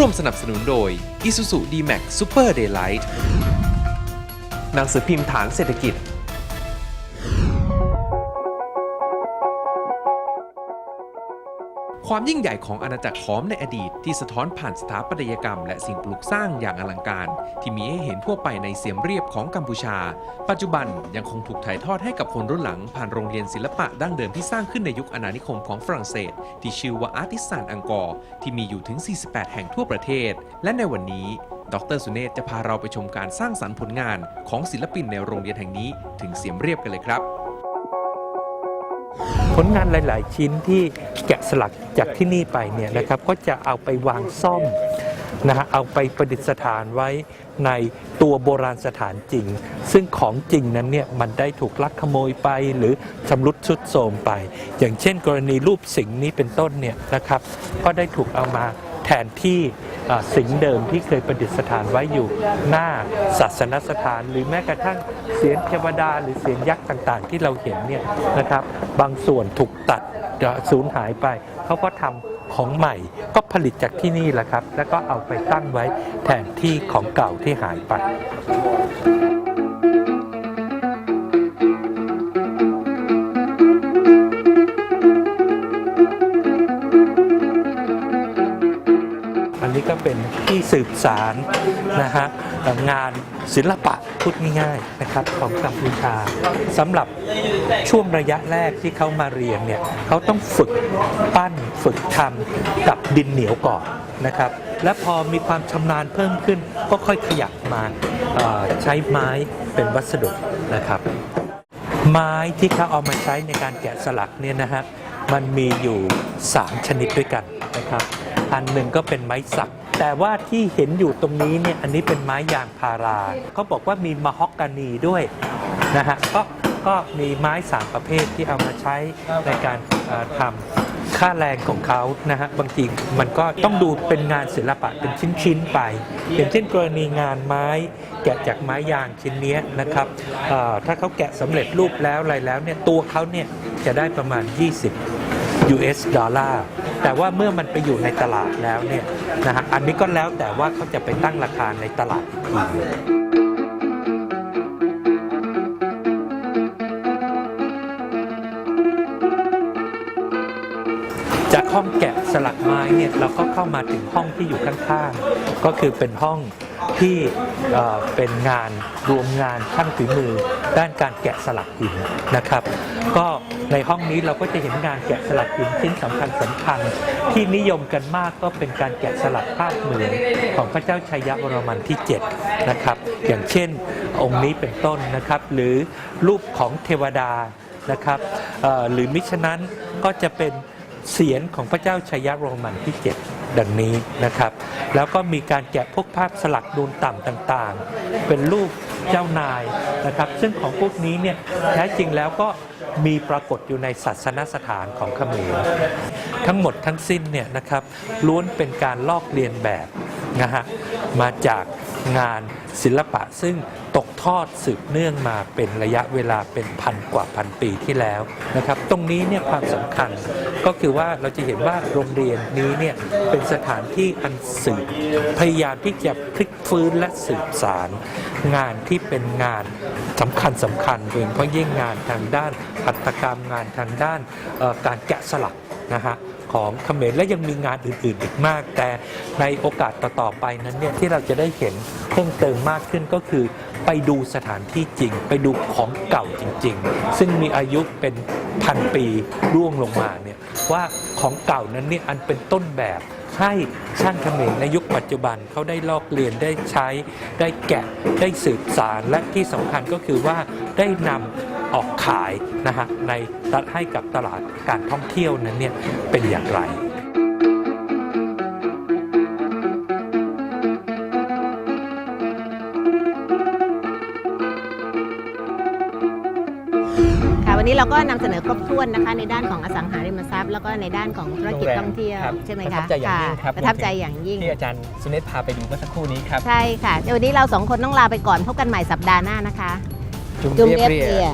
ร่วมสนับสนุนโดย Isuzu D-Max Super Daylight หนังสือพิมพ์ฐานเศรษฐกิจ ความยิ่งใหญ่ของอาณาจักรขอมในอดีตที่สะท้อนผ่านสถาปัตยกรรม และสิ่งปลูกสร้างอย่างอลังการ ที่มีให้เห็นทั่วไปในเสียมเรียบของกัมพูชา ปัจจุบันยังคงถูกถ่ายทอดให้กับคนรุ่นหลัง ผ่านโรงเรียนศิลปะดั้งเดิมที่สร้างขึ้นในยุคอาณานิคมของฝรั่งเศส ที่ชื่อว่าอาร์ติสานอังกอร์ที่มีอยู่ถึง 48 แห่งทั่วประเทศ และในวันนี้ดรสุเนศจะพาเราไปชมการสร้างสรรค์ผลงานของศิลปินในโรงเรียนแห่งนี้ถึงเสียมเรียบกันเลยครับ ผลงานหลาย ๆ ชิ้นที่แกะสลักจากที่นี่ไปเนี่ยนะครับก็จะเอาไปวางซ่อมนะฮะเอาไปประดิษฐานไว้ในตัวโบราณสถานจริง ซึ่งของจริงนั้นเนี่ยมันได้ถูกลักขโมยไปหรือชำรุดทรุดโทรมไป อย่างเช่น กรณีรูปสิงห์นี้เป็นต้นเนี่ยนะครับก็ได้ถูกเอามาแทนที่ สิงเดิมที่เคยประดิษฐานไว้อยู่หน้าศาสนสถาน หรือแม้กระทั่งเสียงเทวดาหรือเสียงยักษ์ต่างๆ ที่เราเห็นเนี่ยนะครับ บางส่วนถูกตัดสูญหายไปเขาก็ทำของใหม่ก็ผลิตจากที่นี่แหละครับ แล้วก็เอาไปตั้งไว้แทนที่ของเก่าที่หายไป สืบสารนะฮะงานศิลปะพูดง่ายๆนะครับของกัมพูชาสำหรับช่วงระยะแรกที่เขามาเรียนเนี่ยเขาต้องฝึกปั้นฝึกทำกับดินเหนียวก่อนนะครับ และพอมีความชำนาญเพิ่มขึ้นก็ค่อยขยับมาใช้ไม้เป็นวัสดุนะครับ ไม้ที่เขาเอามาใช้ในการแกะสลักเนี่ยนะฮะมันมีอยู่ 3 ชนิดด้วยกันนะครับ อันหนึ่งก็เป็นไม้สัก แต่ว่าที่เห็นอยู่ตรงนี้เนี่ยอันนี้เป็นไม้ยางพาราเขาบอกว่ามีมะฮอกกานีด้วยนะฮะก็ก็มีไม้สามประเภทที่เอามาใช้ในการเอ่อทำค่าแรงของเขานะฮะบางทีมันก็ต้องดูเป็นงานศิลปะเป็นชิ้นๆไปอย่างเช่นกรณีงานไม้แกะจากไม้ยางชิ้นเนี้ยนะครับเอ่อถ้าเขาแกะสำเร็จรูปแล้วอะไรแล้วเนี่ยตัวเขาเนี่ยจะได้ประมาณ 20 US ดอลลาร์แต่ว่าเมื่อมันไปอยู่ในตลาดแล้วเนี่ยนะฮะอันนี้ก็แล้วแต่ว่าเขาจะไปตั้งราคาในตลาดอีกที ห้องแกะสลักไม้เนี่ยเราก็เข้ามาถึงห้องที่อยู่ข้างๆก็คือเป็นห้องที่เป็นงานรวมงานช่างฝีมือ ด้านการแกะสลักหินนะครับ ก็ในห้องนี้เราก็จะเห็นงานแกะสลักหินชิ้นสำคัญสำคัญที่นิยมกันมากก็เป็นการแกะสลักภาพเหมือนของพระเจ้าชัยยวรมันที่ 7 นะครับ อย่างเช่นองค์นี้เป็นต้นนะครับ หรือรูปของเทวดานะครับหรือมิฉะนั้นก็จะเป็น เสียนของพระเจ้าชัยโรมันที่ 7 ดังนี้นะครับ แล้วก็มีการแกะพวกภาพสลักนูนต่ำต่างๆ เป็นรูปเจ้านายนะครับ ซึ่งของพวกนี้เนี่ยแท้จริงแล้วก็มีปรากฏอยู่ในศาสนสถานของเขมรทั้งหมดทั้งสิ้นเนี่ยนะครับล้วนเป็นการลอกเลียนแบบนะฮะมาจาก งานศิลปะซึ่งตกทอดสืบเนื่องมาเป็นระยะเวลาเป็นพันกว่าพันปีที่แล้วนะครับตรงนี้เนี่ยความสำคัญก็คือว่าเราจะเห็นว่าโรงเรียนนี้เนี่ยเป็นสถานที่อันสืบพยายามที่จะพลิกฟื้นและสืบสารงานที่เป็นงานสำคัญสำคัญโดยเฉพาะยิ่งงานทางด้านหัตถกรรมงานทางด้านการแกะสลักนะฮะ ของเขมรและยังมีงานอื่นๆอีกมาก แต่ในโอกาสต่อๆไปนั้นเนี่ยที่เราจะได้เห็นเพิ่มเติมมากขึ้นก็คือ ไปดูสถานที่จริง ไปดูของเก่าจริง ๆ ซึ่งมีอายุเป็นพันปีร่วงลงมาเนี่ยว่าของเก่านั้นเนี่ยอันเป็นต้นแบบให้ช่างเขมรในยุคปัจจุบันเขาได้ลอกเรียนได้ใช้ ได้แกะได้สืบสารและที่สำคัญก็คือว่าได้นำ ออกขายนะฮะในตัดให้กับตลาดการท่องเที่ยวนั้นเนี่ยเป็นอย่างไรค่ะวันนี้เราก็นำเสนอครบถ้วนนะคะในด้านของอสังหาริมทรัพย์ แล้วก็ในด้านของธุรกิจท่องเที่ยวครับใช่ไหมประทัคะบใจอย่างยิ่งครับะประทับใจอย่างยิ่งที่อาจารย์สุเนศพาไปดูเมื่อสักครู่นี้ครับ ใช่ค่ะเดี๋ยววันนี้เราสองคนต้องลาไปก่อนพบกันใหม่สัปดาห์หน้านะคะ จุ่มจุ่มเรียบเรียบเรีเรียย